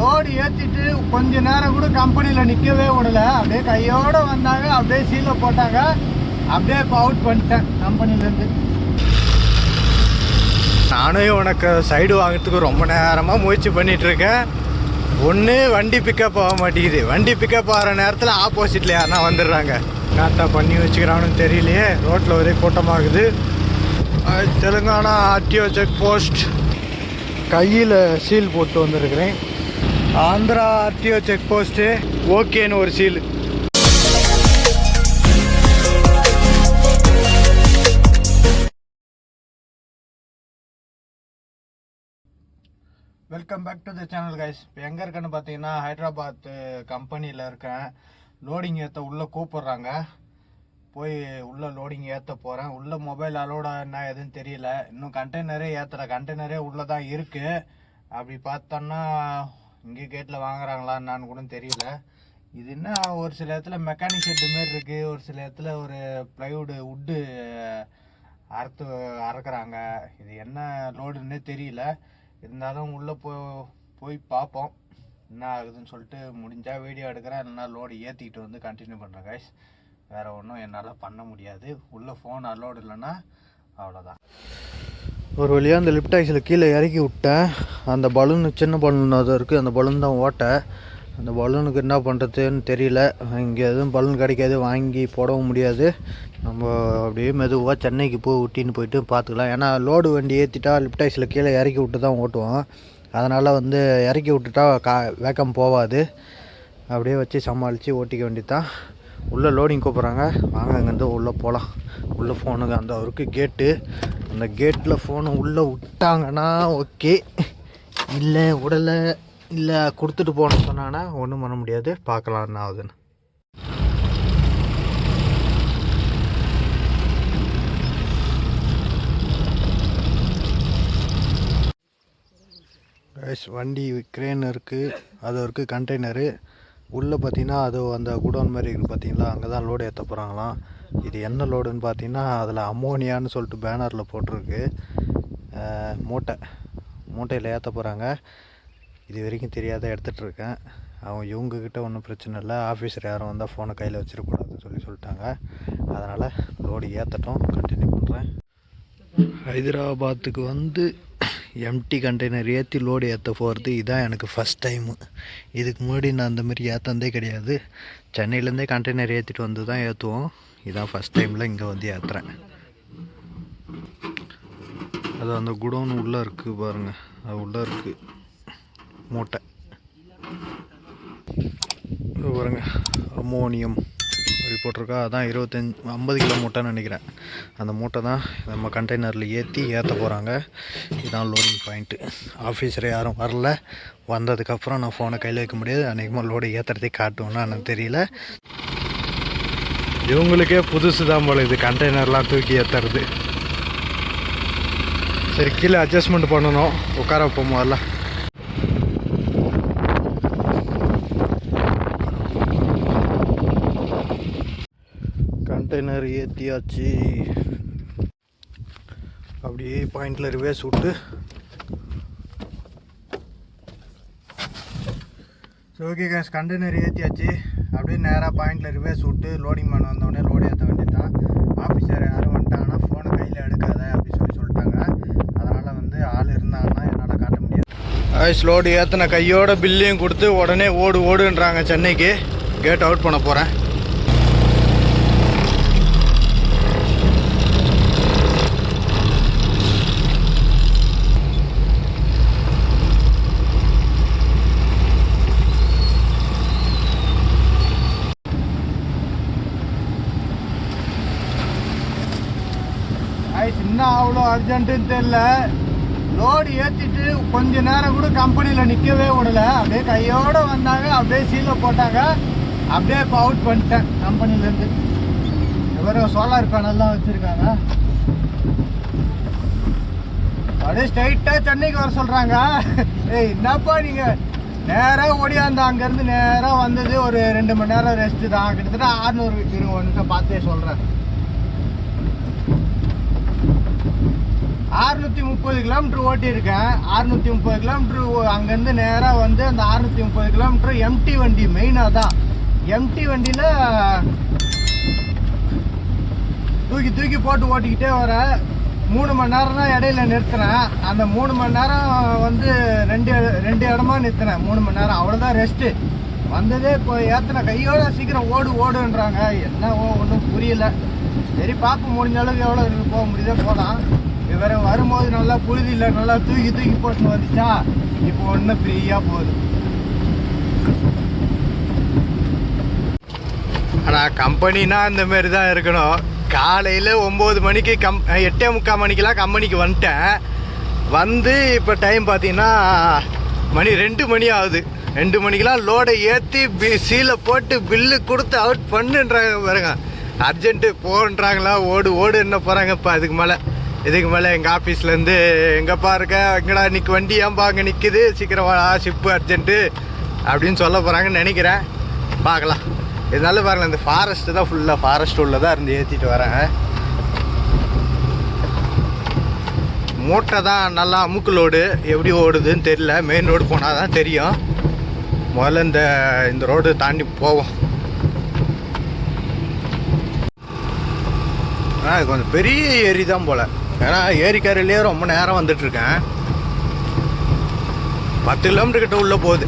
Load ஏற்றிட்டு கொஞ்ச நேரம் கூட கம்பெனியில் நிற்கவே விடல. அப்படியே கையோடு வந்தாங்க அப்படியே சீலை போட்டாங்க. அப்படியே இப்போ அவுட் பண்ணிட்டேன் கம்பெனிலேருந்து நானும் உனக்கு சைடு வாங்குறதுக்கு ரொம்ப நேரமாக முயற்சி பண்ணிகிட்ருக்கேன் ஒன்று வண்டி பிக்கப் ஆக மாட்டேங்குது. வண்டி பிக்கப் ஆகிற நேரத்தில் ஆப்போசிட்டில் யாருனா வந்துடுறாங்க. நாத்தா பண்ணி வச்சுக்கிறான்னு தெரியலையே. ரோட்டில் ஒரே கூட்டமாகுது. தெலுங்கானா ஆர்டிஓ செக் போஸ்ட் கையில் சீல் போட்டு வந்திருக்கிறேன். ஆந்திரா ஆர்டிஓ செக் போஸ்ட்டு ஓகேன்னு ஒரு seal welcome back to the channel guys இப்போ எங்கே இருக்கேன்னு பார்த்தீங்கன்னா ஹைதராபாத் கம்பெனியில் இருக்கேன். லோடிங் ஏற்ற உள்ளே கூப்பிட்றாங்க. போய் உள்ளே லோடிங் ஏற்ற போகிறேன் உள்ளே மொபைல் அலோடா என்ன எதுன்னு தெரியல. இன்னும் கண்டெய்னரே ஏற்றல கண்டெய்னரே உள்ளே தான் இருக்குது அப்படி பார்த்தோன்னா இங்கே கேட்டில் வாங்குறாங்களா என்னான்னு கூட தெரியல. இது என்ன ஒரு சில இடத்துல மெக்கானிக் செட்டு மாரி இருக்குது ஒரு சில இடத்துல ஒரு ப்ளைவுட் உட்டு அறுத்து அறுக்குறாங்க. இது என்ன லோடுன்னே தெரியல. இருந்தாலும் உள்ளே போ போய் பார்ப்போம். என்ன ஆகுதுன்னு சொல்லிட்டு முடிஞ்சால் வீடியோ எடுக்கிறேன். இல்லைனா லோடு ஏற்றிக்கிட்டு வந்து கண்டினியூ பண்ணுறேன் கைஸ் வேறு ஒன்றும் என்னால் பண்ண முடியாது. உள்ளே ஃபோன் அலோடு இல்லைன்னா அவ்வளோதான் ஒரு வழியாக அந்த லிஃப்ட் ஆக்சில் கீழே இறக்கி விட்டேன். அந்த பலூன் சின்ன பலூன் அது இருக்குது அந்த பலூன் தான் ஓட்டை அந்த பலூனுக்கு என்ன பண்ணுறதுன்னு தெரியல. இங்கே எதுவும் பலூன் கிடைக்காது. வாங்கி போடவும் முடியாது. நம்ம அப்படியே மெதுவாக சென்னைக்கு போய் விட்டின்னு போயிட்டு பார்த்துக்கலாம். ஏன்னா லோடு வண்டி ஏற்றிட்டா லிஃப்ட் ஆக்சில் கீழே இறக்கி விட்டு தான் ஓட்டுவோம். அதனால் வந்து இறக்கி விட்டுட்டா கா வேக்கம் போகாது. அப்படியே வச்சு சமாளித்து ஓட்டிக்க வேண்டியது தான் உள்ளே லோடிங் கூப்பிட்றாங்க. வாங்க அங்கேருந்து உள்ளே போகலாம் உள்ளே ஃபோனுக்கு அந்த அவருக்கு கேட்டு அந்த கேட்டில் ஃபோனை உள்ளே விட்டாங்கன்னா ஓகே இல்லை விடலை. இல்லை கொடுத்துட்டு போகணும்னு சொன்னாங்கன்னா ஒன்றும் பண்ண முடியாது. பார்க்கலாம் என்ன ஆகுதுன்னு. கைஸ் வண்டி கிரேன் இருக்குது அது இருக்குது கண்டெய்னரு உள்ளே பார்த்தீங்கன்னா அது அந்த குடோன் மாதிரி இருக்குது பார்த்தீங்களா? அங்கே தான் லோடு ஏற்ற போகிறாங்களாம். இது என்ன லோடுன்னு பார்த்தீங்கன்னா அதில் அம்மோனியான்னு சொல்லிட்டு பேனரில் போட்டிருக்கு. மூட்டை. மூட்டையில் ஏற்ற போகிறாங்க. இது வரைக்கும் தெரியாத எடுத்துகிட்டு இருக்கேன். அவங்க இவங்கக்கிட்ட ஒன்றும் பிரச்சனை இல்லை. ஆஃபீஸர் யாரும் வந்தால் ஃபோனை கையில் வச்சிடக்கூடாதுன்னு சொல்லி சொல்லிட்டாங்க. அதனால் லோடு ஏற்றட்டும். கண்டினியூ பண்ணுறேன். ஹைதராபாத்துக்கு வந்து எம்டி கண்டெய்னர் ஏற்றி லோடு ஏற்ற போகிறது இதான் எனக்கு ஃபஸ்ட் டைமு இதுக்கு முன்னாடி நான் அந்த மாதிரி ஏற்றந்தே கிடையாது. சென்னையிலேருந்தே கண்டெய்னர் ஏற்றிட்டு வந்து தான் ஏற்றுவோம் இதான் ஃபஸ்ட் டைமில் இங்கே வந்து ஏற்றுறேன் அது அந்த குடோன் உள்ளே இருக்குது பாருங்கள் அது உள்ளே இருக்குது மூட்டை. பாருங்கள் பாருங்க அம்மோனியம். அப்படி போட்டிருக்கா. அதான் இருபத்தஞ்சி ஐம்பது கிலோ மூட்டைன்னு நினைக்கிறேன். அந்த மூட்டை தான் நம்ம கண்டெய்னரில் ஏற்றி ஏற்ற போகிறாங்க இதுதான் லோடிங் பாயிண்ட்டு ஆஃபீஸர் யாரும் வரல. வந்ததுக்கப்புறம் நான் ஃபோனை கையில் வைக்க முடியாது. அநேகமாக லோடு ஏற்றுறதே காட்டுவோன்னா எனக்கு தெரியல. இவங்களுக்கே புதுசு தான் போல இது கண்டெய்னர்லாம் தூக்கி ஏற்றுறது சரி கீழே அட்ஜஸ்ட்மெண்ட் பண்ணணும். உட்கார போகும்போதெல்லாம் முதல்ல கண்டெய்னர் ஏற்றியாச்சு அப்படியே பாயிண்டில் ரிவேஸ் விட்டு. ஸோ ஓகே கேஸ் கண்டெய்னர் ஏற்றியாச்சு அப்படியே நேராக பாயிண்டில் ரிவேஸ் விட்டு லோடிங் பண்ண வந்தோடனே லோடு ஏற்ற வேண்டியதான் ஆஃபீஸர் யாரும் வந்துட்டாங்கன்னா ஃபோனை கையில் எடுக்காத அப்படி சொல்லி சொல்லிட்டாங்க. அதனால் வந்து ஆள் இருந்தாங்கன்னா என்னால் காட்ட முடியாது. ஐஸ் லோடு ஏற்றின கையோட பில்லையும் கொடுத்து உடனே ஓடு ஓடுன்றாங்க சென்னைக்கு. கேட் அவுட் பண்ண போகிறேன் ஆயிடுச்சு இன்னும் அவ்வளோ அர்ஜென்ட்டுன்னு தெரில லோடு ஏற்றிட்டு கொஞ்ச நேரம் கூட கம்பெனியில் நிற்கவே விடல. அப்படியே கையோடு வந்தாங்க அப்படியே சீலை போட்டாங்க. அப்படியே இப்போ அவுட் பண்ணிட்டேன் கம்பெனிலேருந்து வெறும் சோலார் பேனல்லாம் வச்சுருக்காங்க. அப்படியே ஸ்ட்ரைட்டாக சென்னைக்கு வர சொல்கிறாங்க ஏய் என்னப்பா நீங்கள் நேராக ஓடியாந்து அங்கேருந்து நேராக வந்தது ஒரு ரெண்டு மணி நேரம் ரெஸ்ட்டு தான். கிட்டத்தட்ட ஆறுநூறு இருபது நிமிஷம் பார்த்தே சொல்கிறேன் அறுநூத்தி முப்பது கிலோமீட்டர் ஓட்டியிருக்கேன். அறுநூத்தி முப்பது கிலோமீட்டர் அங்கேருந்து நேராக வந்து அந்த அறுநூத்தி முப்பது கிலோமீட்டர் எம்டி வண்டி மெயினாக தான். எம்டி வண்டியில் தூக்கி தூக்கி போட்டு ஓட்டிக்கிட்டே வர. மூணு மணி நேரம் தான் இடையில நிறுத்தினேன். அந்த மூணு மணி நேரம் வந்து ரெண்டு ரெண்டு இடமா நிறுத்தினேன். மூணு மணி நேரம். அவ்வளோதான் ரெஸ்ட்டு வந்ததே இப்போ ஏற்றின கையோட சீக்கிரம் ஓடு ஓடுன்றாங்க. என்ன ஒன்றும் புரியல. சரி பார்ப்போம். முடிஞ்ச அளவுக்கு எவ்வளோ போக முடியுதோ போகலாம். வேற வரும்போது நல்லா புழுதி இல்லை நல்லா தூக்கி தூக்கி போட்டு வந்துச்சா? இப்போ ஒன்றும் ஃப்ரீயாக போகுது ஆனால் கம்பெனினா இந்த மாதிரி தான் இருக்கணும். காலையில் ஒம்பது மணிக்கு கம் எட்டே முக்கால் மணிக்கெலாம் கம்பெனிக்கு வந்துட்டேன். வந்து இப்போ டைம் பார்த்தீங்கன்னா மணி ரெண்டு மணி ஆகுது. ரெண்டு மணிக்கெலாம் லோடை ஏற்றி பி சீலை போட்டு பில்லு கொடுத்து அவுட் பண்ணுன்றாங்க பாருங்க. அர்ஜென்ட்டு போன்றாங்களா ஓடு ஓடு என்ன போகிறாங்க இப்போ அதுக்கு மேலே. இதுக்கு மேலே எங்கள் ஆஃபீஸ்லேருந்து எங்கப்பா இருக்க எங்கடா இன்னைக்கு வண்டி ஏன்பா அங்கே நிற்குது சீக்கிரம் ஷிப்பு அர்ஜென்ட்டு அப்படின்னு சொல்ல போகிறாங்கன்னு நினைக்கிறேன். பார்க்கலாம். இதனால பாருங்கள் இந்த ஃபாரஸ்ட்டு தான் ஃபுல்லாக ஃபாரஸ்ட் உள்ளே தான் இருந்து ஏற்றிட்டு வரேன். மூட்டை தான் நல்லா அமுக்கு லோடு எப்படி ஓடுதுன்னு தெரியல. மெயின் ரோடு போனால் தான் தெரியும். முதல்ல இந்த இந்த ரோடு தாண்டி போவோம். ஆ கொஞ்சம் பெரிய ஏரி தான் போல். ஏன்னா ஏரிக்கரையிலேயே ரொம்ப நேரம் வந்துட்டுருக்கேன். பத்து கிலோமீட்டர் கிட்ட உள்ளே போகுது.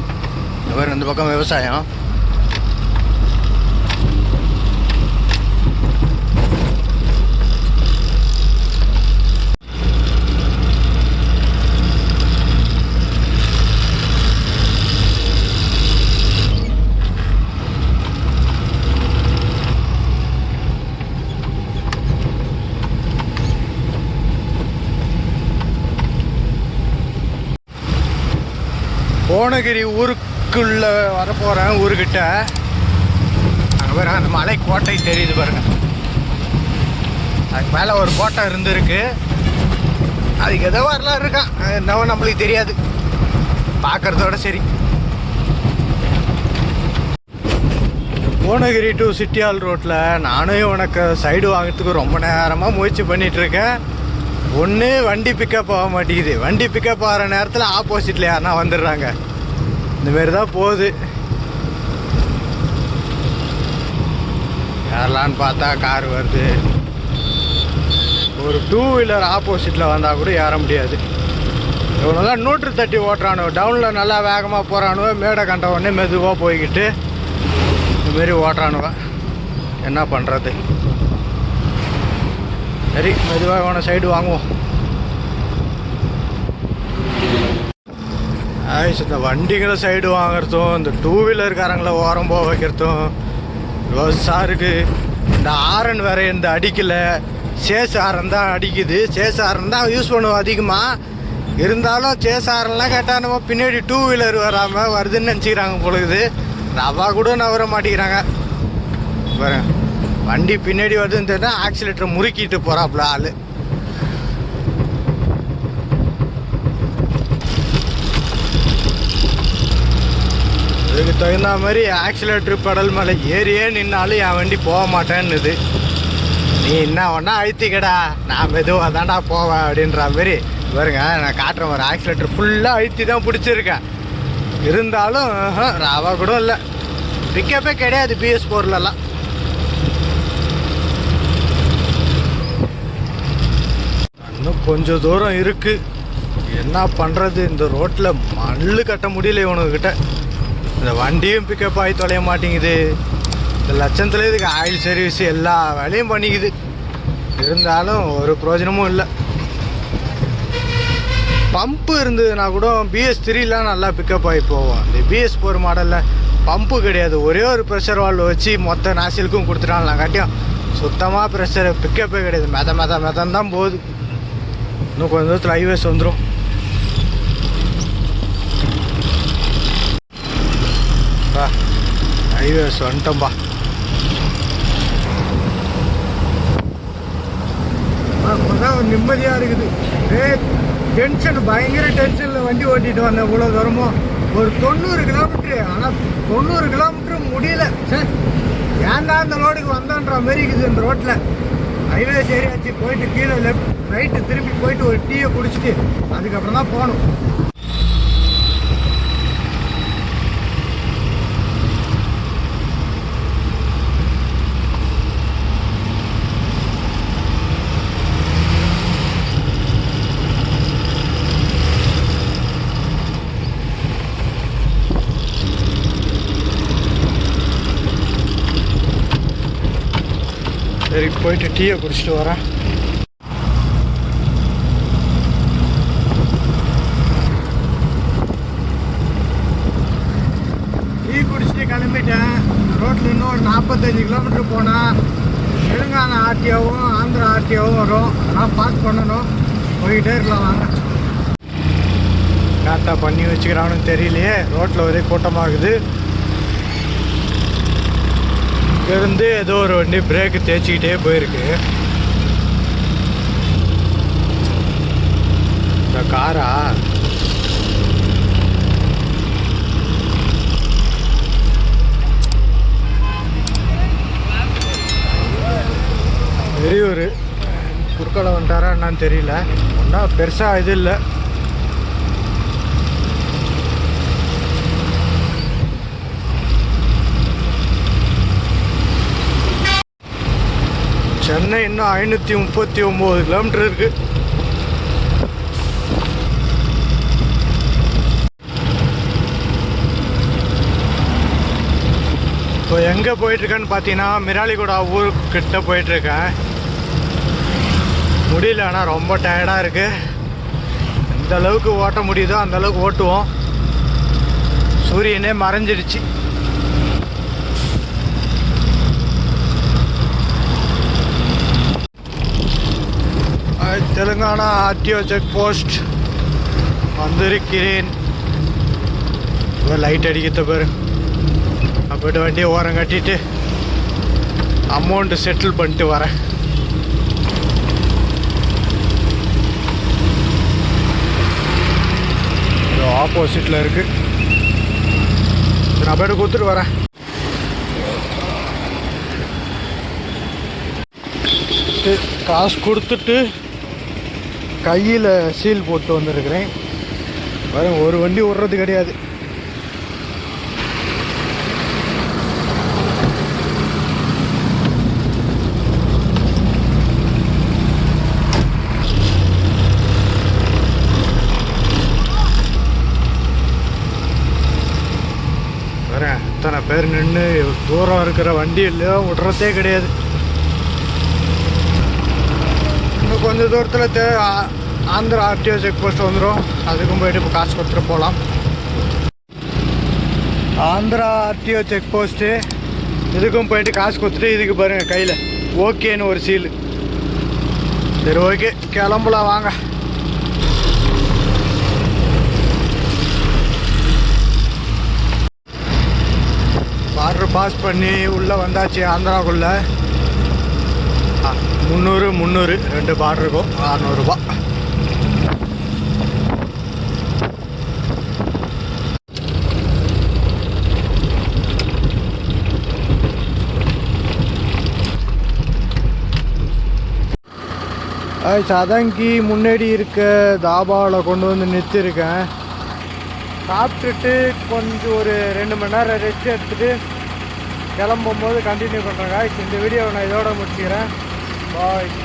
இந்த இந்த பக்கம் விவசாயம். ஊருக்குள்ள வரப்போகிறேன் ஊருக்கிட்ட. அங்கே பாருங்க அந்த மலை கோட்டை தெரியுது பாருங்க. அதுக்கு மேலே ஒரு கோட்டை இருந்திருக்கு. அதுக்கு ஏதோ வரலாம் இருக்கான் என்னவோ நம்மளுக்கு தெரியாது. பார்க்குறதோட சரி. பூனகிரி டு சிட்டியால் ரோட்டில் நானும் உனக்கு சைடு வாங்கிறதுக்கு ரொம்ப நேரமாக முயற்சி பண்ணிகிட்ருக்கேன் இருக்கேன் ஒன்று வண்டி பிக்கப் ஆக மாட்டேங்குது. வண்டி பிக்கப் ஆகிற நேரத்தில் ஆப்போசிட்டில் யாருனா வந்துடுறாங்க. இந்த மாதிரி தான் போகுது. யாரெல்லாம் பார்த்தா கார் வருது. ஒரு டூ வீலர் ஆப்போசிட்டில் வந்தால் கூட ஏற முடியாது. இவனெல்லாம் நூற்று தட்டி ஓட்டுறானுவ. டவுனில் நல்லா வேகமாக போகிறானுவ மேடை கண்ட உடனே மெதுவாக போய்கிட்டு இதுமாரி ஓட்டுறானுவ. என்ன பண்ணுறது சரி மெதுவாக வேணும் சைடு வாங்குவோம். இந்த வண்டிகளை சைடு வாங்குறதும் இந்த டூ வீலர்காரங்களை ஓரம் போக வைக்கிறதும் ரோஸாக இருக்குது இந்த ஆரன் வேற இந்த அடிக்கலை. சேஸ் ஆரன் தான் அடிக்குது. சேஸ் ஆரன் தான் யூஸ் பண்ணுவோம் அதிகமாக இருந்தாலும் சேஸ் ஆரன்லாம் கேட்டால் நம்ம பின்னாடி டூ வீலர் வராமல் வருதுன்னு நினச்சிக்கிறாங்க பொழுது ரவா கூட நவர மாட்டேங்கிறாங்க. பாருங்க வண்டி பின்னாடி வருதுன்னு தெரிஞ்சால் ஆக்சிலேட்டர் முறுக்கிட்டு போகிறாப்புல ஆள். இதுக்கு தகுந்த மாதிரி ஆக்சிலேட்ரு பெடல் மேலே ஏறியே நின்னாலும் என் வண்டி போக மாட்டேன்னுது. நீ என்ன ஒன்றா அழுத்திக்கடா. நான் மெதுவாக தாண்டா போவேன் அப்படின்ற மாதிரி. பாருங்க நான் காட்டுறேன் ஒரு ஆக்சிலேட்டர் ஃபுல்லாக அழுத்தி தான் பிடிச்சிருக்கேன். இருந்தாலும் ஆஹ், ராவா கூட இல்லை. பிக்கப்பே கிடையாது பிஎஸ் ஃபோர்லலாம் இன்னும் கொஞ்சம் தூரம் இருக்குது என்ன பண்ணுறது இந்த ரோட்டில் மண்ணு கட்ட முடியல இவனுக்கிட்ட இந்த வண்டியும் பிக்கப் ஆகி தொலைய மாட்டேங்குது. இந்த லட்சத்தில் இதுக்கு ஆயில் சர்வீஸ் எல்லா வேலையும் பண்ணிக்குது. இருந்தாலும் ஒரு பிரயோஜனமும் இல்லை. பம்பு இருந்ததுன்னா கூட பிஎஸ் த்ரீலாம் நல்லா பிக்கப் ஆகி போவோம் இந்த பிஎஸ் ஃபோர் மாடலில் பம்பு கிடையாது. ஒரே ஒரு ப்ரெஷர் வால்வ் வச்சு மொத்த நாசிலுக்கும் கொடுத்துட்டாங்களாம் காட்டியும். சுத்தமாக ப்ரெஷர் பிக்கப்பே கிடையாது. மெத மெத மெதம் தான் போகுது. இன்னும் கொஞ்சம் தூரத்தில் ஹைவேஸ் வந்துடும் பா ஹைவேஸ் வந்துட்டோம்பா. அப்போதான் ஒரு நிம்மதியாக இருக்குது. ஏ டென்ஷன் பயங்கர டென்ஷனில் வண்டி ஓட்டிட்டு வந்தேன் இவ்வளோ தூரமும். ஒரு தொண்ணூறு கிலோமீட்ரு ஆனால் தொண்ணூறு கிலோமீட்டர் முடியல. சார் ஏன்டா இந்த ரோடுக்கு வந்தான்ற மாதிரி இருக்குது இந்த ரோட்டில் ஹைவே சரியாச்சு போயிட்டு கீழே லெஃப்ட் ரைட்டு திரும்பி போயிட்டு ஒரு டீயை குடிச்சிட்டு அதுக்கப்புறம் தான் போகணும் சரி போயிட்டு டீயை குடிச்சிட்டு வரேன். டீ குடிச்சிட்டு கிளம்பிட்டேன். ரோட்டில் இன்னும் ஒரு நாற்பத்தஞ்சு கிலோமீட்டர் போனால் தெலுங்கானா ஆர்டிஓவும் ஆந்திரா ஆர்டிஓவும் வரும். அதெல்லாம் பாஸ் பண்ணணும். போய்கிட்டே இருக்கலாம் வாங்க. டாட்டா பண்ணி வச்சுக்கிறான்னு தெரியலையே. ரோட்டில் ஒரே கூட்டமாகுது இருந்து ஏதோ ஒரு வண்டி பிரேக்கு தேய்ச்சிக்கிட்டே போயிருக்கு. இந்த காரா? பெரியவர் குறுக்கடை வந்துட்டாரா என்னன்னு தெரியல. ஒன்றா பெருசாக இது இல்லை. சென்னை இன்னும் ஐநூற்றி முப்பத்தி ஒம்பது கிலோமீட்டர் இருக்கு. இப்போ எங்கே போயிட்டுருக்கேன்னு பார்த்தீங்கன்னா மிராலிகுடா ஊருக்கிட்ட போயிட்டுருக்கேன். முடியல ஆனால் ரொம்ப டயர்டாக இருக்குது எந்த அளவுக்கு ஓட்ட முடியுதோ அந்த அளவுக்கு ஓட்டுவோம். சூரியனே மறைஞ்சிடுச்சு தெலுங்கானா ஆர்டிஓ செக் போஸ்ட் வந்திருக்கிறேன். லைட் அடிக்கிறத பாரு. அப்படி வண்டியை ஓரம் கட்டிட்டு அமௌண்ட்டு செட்டில் பண்ணிட்டு வரேன். ஆப்போசிட்டில் இருக்கு. நான் போய்ட்டு கொடுத்துட்டு வரேன். காசு கொடுத்துட்டு கையில் சீல் போட்டு வந்திருக்கிறேன். வரும் ஒரு வண்டி விட்றது கிடையாது. வரேன் இத்தனை பேர் நின்று தூரம் இருக்கிற வண்டி இல்லையோ விட்றதே கிடையாது இன்னும் கொஞ்சம் தூரத்தில் தே ஆ- ஆந்திரா ஆர்டிஓ செக் போஸ்ட் வந்துடும் அதுக்கும் போயிட்டு இப்போ காசு கொடுத்துட்டு போகலாம் ஆந்திரா ஆர்டிஓ செக் போஸ்ட்டு இதுக்கும் போயிட்டு காசு கொடுத்துட்டு இதுக்கு பாருங்கள் கையில். ஓகேன்னு ஒரு சீல் சரி ஓகே. கிளம்பலாம் வாங்க. பார்டர் பாஸ் பண்ணி உள்ளே வந்தாச்சு ஆந்திராக்குள்ளே. முந்நூறு முந்நூறு ரெண்டு பார்டர் இருக்கும். அறநூறுபா. சதங்கி முன்னாடி இருக்க தாபாவில் கொண்டு வந்து நிறுத்திருக்கேன். சாப்பிட்டுட்டு கொஞ்சம் ஒரு ரெண்டு மணி நேரம் ரெஸ்ட் எடுத்துகிட்டு கிளம்பும் போது கண்டினியூ பண்ணுறேன் இந்த வீடியோவை நான் இதோட முடிச்சுக்கிறேன். பாய்